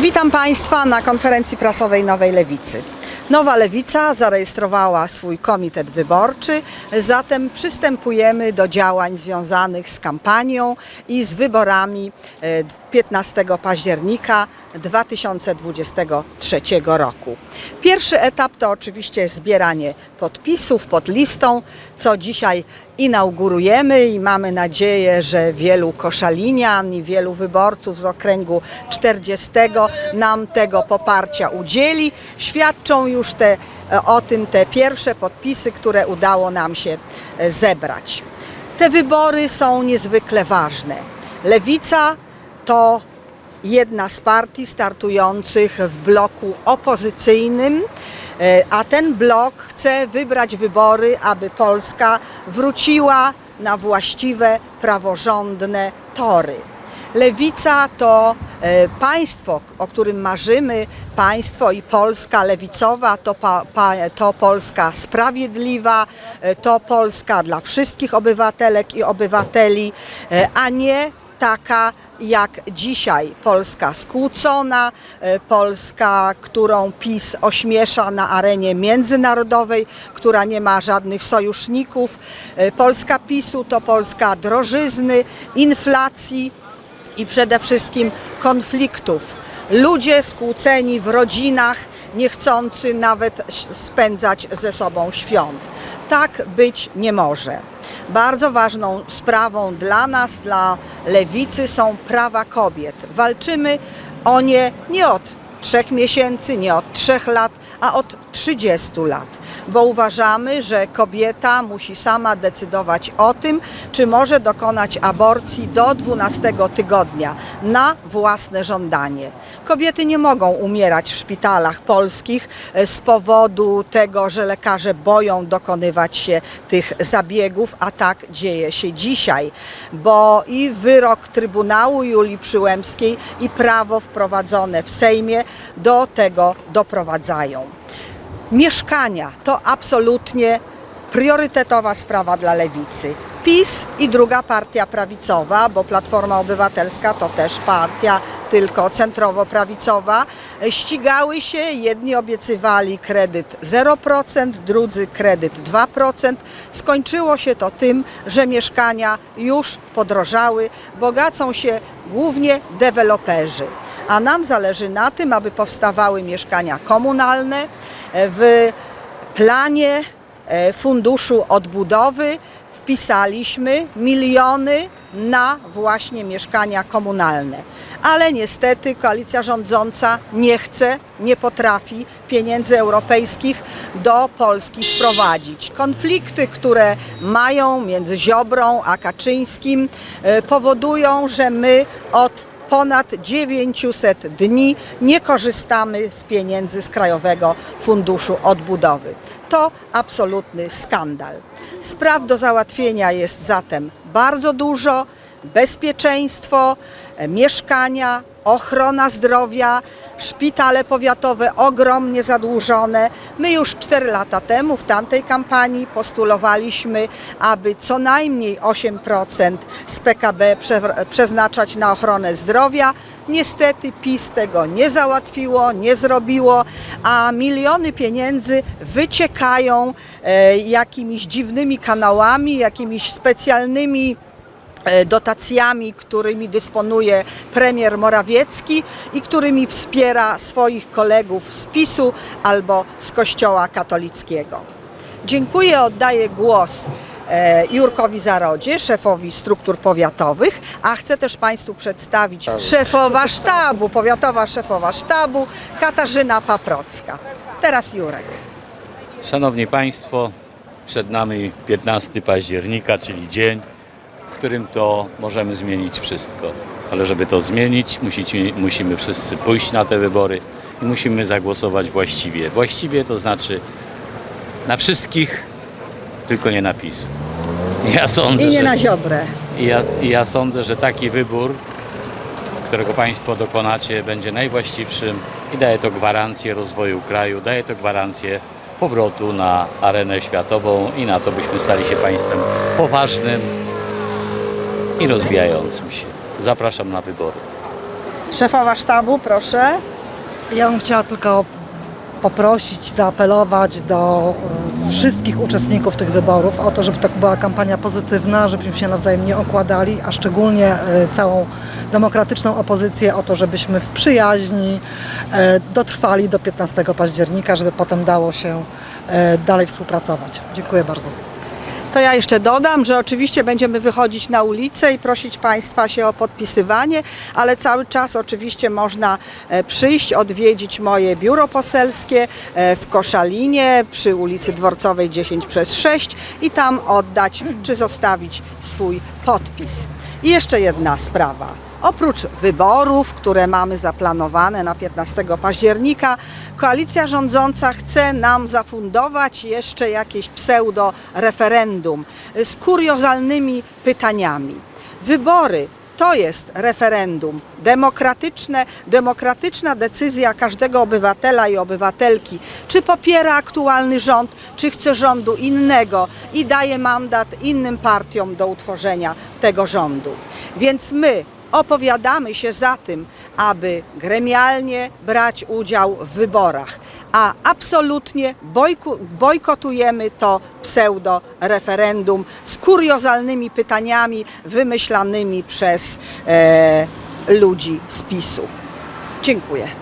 Witam Państwa na konferencji prasowej Nowej Lewicy. Nowa Lewica zarejestrowała swój komitet wyborczy, zatem przystępujemy do działań związanych z kampanią i z wyborami e, 15 października 2023 roku. Pierwszy etap to oczywiście zbieranie podpisów pod listą, co dzisiaj inaugurujemy i mamy nadzieję, że wielu koszalinian i wielu wyborców z okręgu 40 nam tego poparcia udzieli. Świadczą już te, o tym te pierwsze podpisy, które udało nam się e, zebrać. Te wybory są niezwykle ważne. Lewica to jedna z partii startujących w bloku opozycyjnym, e, a ten blok chce wybrać wybory, aby Polska wróciła na właściwe, praworządne tory. Lewica to e, państwo, o którym marzymy, państwo i Polska lewicowa, to, pa, pa, to Polska sprawiedliwa, e, to Polska dla wszystkich obywatelek i obywateli, a nie taka jak dzisiaj Polska skłócona, e, Polska, którą PiS ośmiesza na arenie międzynarodowej, która nie ma żadnych sojuszników. E, Polska PiSu to Polska drożyzny, inflacji i przede wszystkim konfliktów. Ludzie skłóceni w rodzinach, niechcący nawet spędzać ze sobą świąt. Tak być nie może. Bardzo ważną sprawą dla nas, dla lewicy są prawa kobiet. Walczymy o nie nie od trzech miesięcy, nie od trzech lat, a od 30 lat. Bo uważamy, że kobieta musi sama decydować o tym, czy może dokonać aborcji do 12 tygodnia na własne żądanie. Kobiety nie mogą umierać w szpitalach polskich e, z powodu tego, że lekarze boją dokonywać się tych zabiegów, a tak dzieje się dzisiaj, bo i wyrok Trybunału Julii Przyłębskiej i prawo wprowadzone w Sejmie do tego doprowadzają. Mieszkania to absolutnie priorytetowa sprawa dla lewicy. PiS i druga partia prawicowa, bo Platforma Obywatelska to też partia tylko centrowo-prawicowa, ścigały się. Jedni obiecywali kredyt 0%, drudzy kredyt 2%. Skończyło się to tym, że mieszkania już podrożały, bogacą się głównie deweloperzy. A nam zależy na tym, aby powstawały mieszkania komunalne w planie e, Funduszu Odbudowy wpisaliśmy miliony na właśnie mieszkania komunalne. Ale niestety koalicja rządząca nie chce, nie potrafi pieniędzy europejskich do Polski sprowadzić. Konflikty, które mają między Ziobrą a Kaczyńskim e, powodują, że my od ponad 900 dni nie korzystamy z pieniędzy z Krajowego Funduszu Odbudowy. To absolutny skandal. Spraw do załatwienia jest zatem bardzo dużo. Bezpieczeństwo, e, mieszkania, ochrona zdrowia, szpitale powiatowe ogromnie zadłużone. My już 4 lata temu w tamtej kampanii postulowaliśmy, aby co najmniej 8% z PKB prze- przeznaczać na ochronę zdrowia. Niestety PiS tego nie załatwiło, nie zrobiło, a miliony pieniędzy wyciekają e, jakimiś dziwnymi kanałami, jakimiś specjalnymi dotacjami, którymi dysponuje premier Morawiecki i którymi wspiera swoich kolegów z PiSu albo z Kościoła katolickiego. Dziękuję, oddaję głos e, Jurkowi Zarodzie, szefowi struktur powiatowych, a chcę też Państwu przedstawić szefowa sztabu, powiatowa szefowa sztabu Katarzyna Paprocka. Teraz Jurek. Szanowni Państwo, przed nami 15 października, czyli dzień, którym to możemy zmienić wszystko. Ale żeby to zmienić, musicie, musimy wszyscy pójść na te wybory i musimy zagłosować właściwie. Właściwie to znaczy na wszystkich, tylko nie na PiS. Ja sądzę, I nie że, na Ziobrę. ja, i ja sądzę, że taki wybór, którego Państwo dokonacie, będzie najwłaściwszym i daje to gwarancję rozwoju kraju, daje to gwarancję powrotu na arenę światową i na to, byśmy stali się państwem poważnym i rozwijającym się. Zapraszam na wybory. Szefowa sztabu, proszę. Ja bym chciała tylko poprosić, zaapelować do e, wszystkich uczestników tych wyborów o to, żeby to była kampania pozytywna, żebyśmy się nawzajem nie okładali, a szczególnie e, całą demokratyczną opozycję o to, żebyśmy w przyjaźni e, dotrwali do 15 października, żeby potem dało się dalej współpracować. Dziękuję bardzo. To ja jeszcze dodam, że oczywiście będziemy wychodzić na ulicę i prosić Państwa się o podpisywanie, ale cały czas oczywiście można e, przyjść, odwiedzić moje biuro poselskie e, w Koszalinie przy ulicy Dworcowej 10 przez 6 i tam oddać czy zostawić swój podpis. I jeszcze jedna sprawa. Oprócz wyborów, które mamy zaplanowane na 15 października, koalicja rządząca chce nam zafundować jeszcze jakieś pseudo-referendum z kuriozalnymi pytaniami. Wybory to jest referendum demokratyczne, demokratyczna decyzja każdego obywatela i obywatelki, czy popiera aktualny rząd, czy chce rządu innego i daje mandat innym partiom do utworzenia tego rządu. Więc my opowiadamy się za tym, aby gremialnie brać udział w wyborach, a absolutnie bojku, bojkotujemy to pseudo-referendum z kuriozalnymi pytaniami wymyślanymi przez e, ludzi z PiSu. Dziękuję.